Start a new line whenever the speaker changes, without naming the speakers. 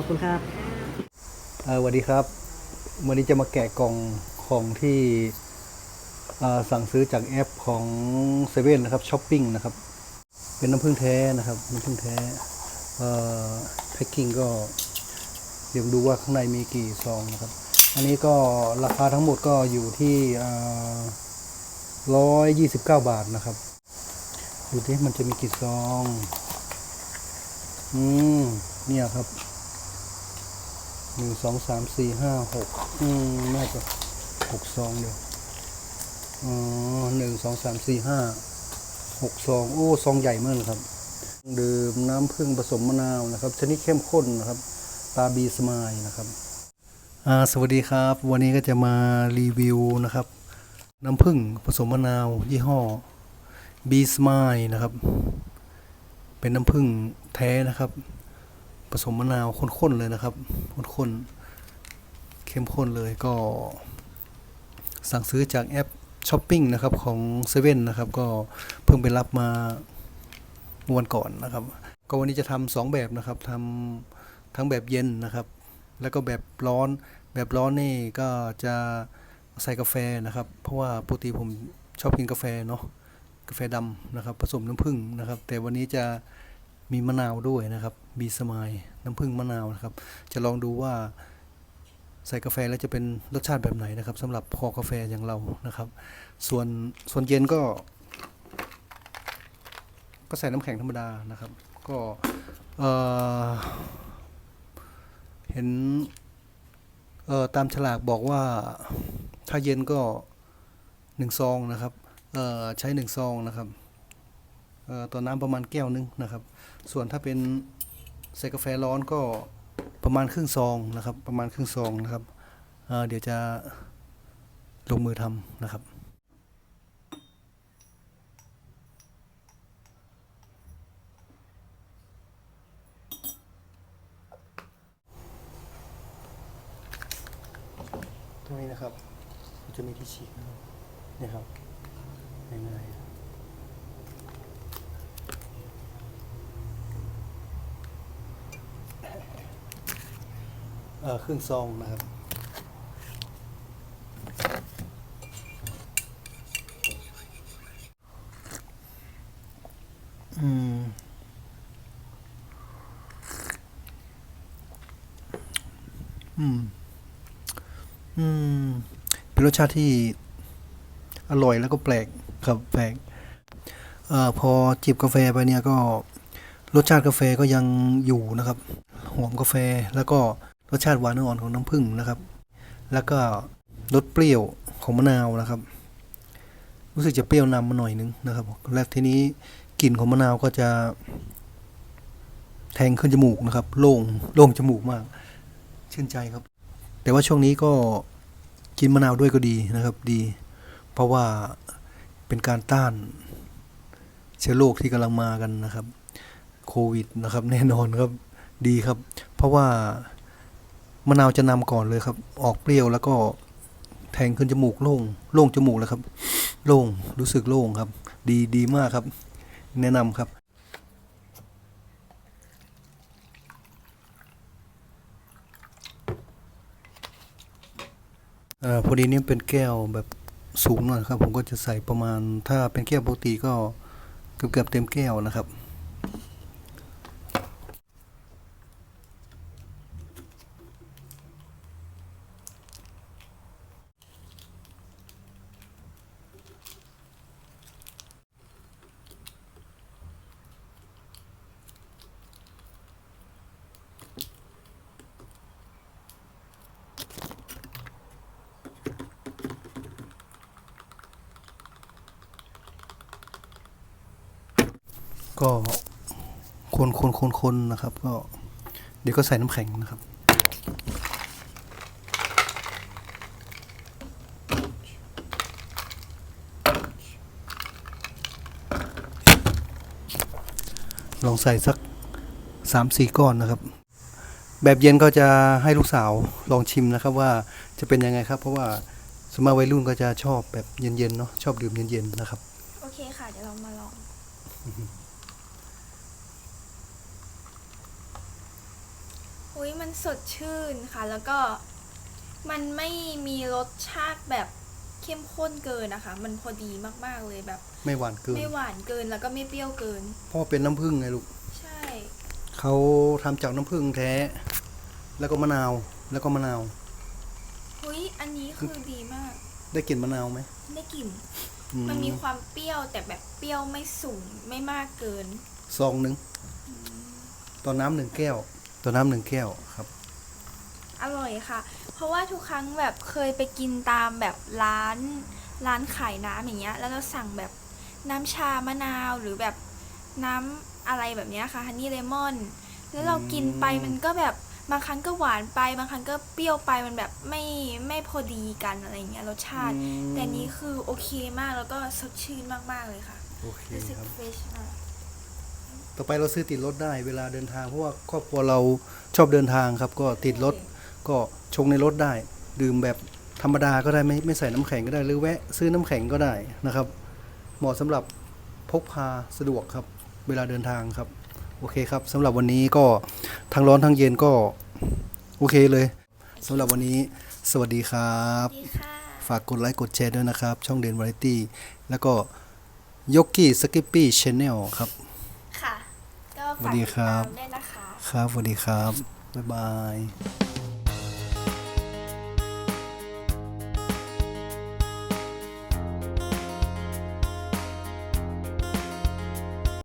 ขอบคุณครับ
สวัสดีครับ วันนี้จะมาแกะกล่องของที่สั่งซื้อจากแอปของเซเว่นนะครับช้อปปิ้งนะครับ เป็นน้ำผึ้งแท้นะครับ น้ำผึ้งแท่แพ็กกิ้งก็เดี๋ยวดูว่าข้างในมีกี่ซองนะครับ อันนี้ก็ราคาทั้งหมดก็อยู่ที่ร้อยยี่สิบเก้าบาทนะครับ ดูที่มันจะมีกี่ซอง อืม เนี่ยครับ หนึ่งสองสามสี่ห้าหกอืมน่าจะหกซองเดียวอ๋อหนึ่งสองสามสี่ห้าหกซอง โอ้ซองใหญ่มากเลยครับ ดื่มน้ำผึ้งผสมมะนาวนะครับ ชนิดเข้มข้นนะครับ ตาบีสมายนะครับอ่าสวัสดีครับ วันนี้ก็จะมารีวิวนะครับ น้ำผึ้งผสมมะนาว ยี่ห้อบีสมายนะครับ เป็นน้ำผึ้งแท้นะครับ ผสมมะนาวข้นๆเลยนะครับข้นๆเข้มข้นเลยก็สั่งซื้อจากแอปช้อปปิ้งนะครับของเซเว่นนะครับก็เพิ่งไปรับมาเมื่อวันก่อนนะครับ ก็วันนี้จะทำสองแบบนะครับทำทั้งแบบเย็นนะครับ แล้วก็แบบร้อนแบบร้อนนี่ก็จะใส่กาแฟนะครับ เพราะว่าปกติผมชอบกินกาแฟเนาะกาแฟดำนะครับ ผสมน้ำผึ้งนะครับ แต่วันนี้จะมีมะนาวด้วยนะครับ มีสมายน้ำผึ้งมะนาวนะครับ จะลองดูว่าใส่กาแฟแล้วจะเป็นรสชาติแบบไหนนะครับสำหรับคอกาแฟอย่างเรานะครับ ส่วนส่วนเย็นก็ ก็ใส่น้ำแข็งธรรมดานะครับ ก็เอ่อเห็นเอ่อตามฉลากบอกว่าถ้าเย็นก็หนึ่งซองนะครับเอ่อใช้หนึ่งซองนะครับเอ่อต่อน้ำประมาณแก้วหนึงนะครับ ส่วนถ้าเป็น ใส่กาแฟร้อนก็ประมาณครึ่งซองนะครับ ประมาณครึ่งซองนะครับเเดี๋ยวจะลงมือทำนะครับตรงนี้นะครับจะมีที่ฉีกนะครับนี่ครับง่ายๆ เอ่อ ครึ่งซองนะครับอืมอืม อืม เป็นรสชาติที่อร่อยแล้วก็แปลกครับแปลกเอ่อพอจิบกาแฟไปเนี่ยก็รสชาติกาแฟก็ยังอยู่นะครับ หอมกาแฟแล้วก็ รสชาติหวานอ่อนของน้ำผึ้งนะครับ แล้วก็รสเปรี้ยวของมะนาวนะครับ รู้สึกจะเปรี้ยวนำมาหน่อยนึงนะครับ และทีนี้กลิ่นของมะนาวก็จะแทงขึ้นจมูกนะครับ โล่งโล่งจมูกมาก ชื่นใจครับ แต่ว่าช่วงนี้ก็กินมะนาวด้วยก็ดีนะครับ ดี เพราะว่าเป็นการต้านเชื้อโรคที่กำลังมากันนะครับ โควิดนะครับ แน่นอนครับดีครับ เพราะว่า มะนาวจะนำก่อนเลยครับ ออกเปรี้ยวแล้วก็แทงขึ้นจมูกโล่งโล่งจมูกแล้วครับ โล่งรู้สึกโล่งครับ ดีดีมากครับ แนะนำครับอ่อพอดีนี่เป็นแก้วแบบสูงหน่อยครับ ผมก็จะใส่ประมาณ ถ้าเป็นแก้วปกติก็เกือบเกือบเต็มแก้วนะครับ ก็คนคนคนคนนะครับ ก็เดี๋ยวก็ใส่น้ำแข็งนะครับ ลองใส่สักสามสี่ก้อนนะครับ แบบเย็นก็จะให้ลูกสาวลองชิมนะครับว่าจะเป็นยังไงครับ เพราะว่าสมมติวัยรุ่นก็จะชอบแบบเย็นๆเนาะชอบดื่มเย็นๆนะครับ
โอเคค่ะ เดี๋ยวเรามาลอง โห อุ้ยมันสดชื่นค่ะ แล้วก็มันไม่มีรสชาติแบบเข้มข้นเกินนะคะ มันพอดีมากๆเลยแบบ
ไม่หวานเกิน
ไม่หวานเกินแล้วก็ไม่เปรี้ยวเกิน
เพราะว่าเป็นน้ำผึ้งไงลูก
ใช่
เขาทำจากน้ำผึ้งแท้ แล้วก็มะนาว แล้วก็มะนาว
อุ้ยอันนี้คือดีมาก
ได้กลิ่นมะนาวไหม
ได้กลิ่น
อื
มันมีความเปรี้ยวแต่แบบเปรี้ยวไม่สูงไม่มากเกิน
ซองหนึ่งต่อน้ำหนึ่งแก้ว ต่อน้ำหนึ่งแก้วครับ
อร่อยค่ะ เพราะว่าทุกครั้งแบบเคยไปกินตามแบบร้านร้านขายน้ำอย่างเงี้ย แล้วเราสั่งแบบน้ำชามะนาวหรือแบบน้ำอะไรแบบเนี้ยค่ะฮันนี่เลมอน แล้วเรากินไป
อืม
มันก็แบบบางครั้งก็หวานไป บางครั้งก็เปรี้ยวไปมันแบบไม่ไม่พอดีกันอะไรเงี้ยรสชาติ
อืม
แต่อันนี้คือโอเคมากแล้วก็สดชื่นมากๆเลยค่ะ
โอเค
รู้สึก
ครับ
เฟรชมาก
ต่อไปเราซื้อติดรถได้เวลาเดินทาง เพราะว่าครอบครัวเราชอบเดินทางครับ ก็ติดรถก็ชงในรถได้ ดื่มแบบธรรมดาก็ได้ไม่ไม่ใส่น้ำแข็งก็ได้ หรือแวะซื้อน้ำแข็งก็ได้นะครับ เหมาะสำหรับพกพาสะดวกครับ เวลาเดินทางครับ โอเคครับสำหรับวันนี้ก็ทั้งร้อนทั้งเย็นก็โอเคเลยสำหรับวันนี้สวัสดีครับ
ดีค่ะ
ฝากกดไลค์กดแชร์ด้วยนะครับ ช่องเดนวาไรตี้แล้วก็ยกกี้สกิปปี้ชแนลครับ
ค่ะก็
สวั
ฝาก
สดี
ติด
ครั
ตา
บ
มด้วยนะคะ
ครับสวัสดีครับ บ๊ายบาย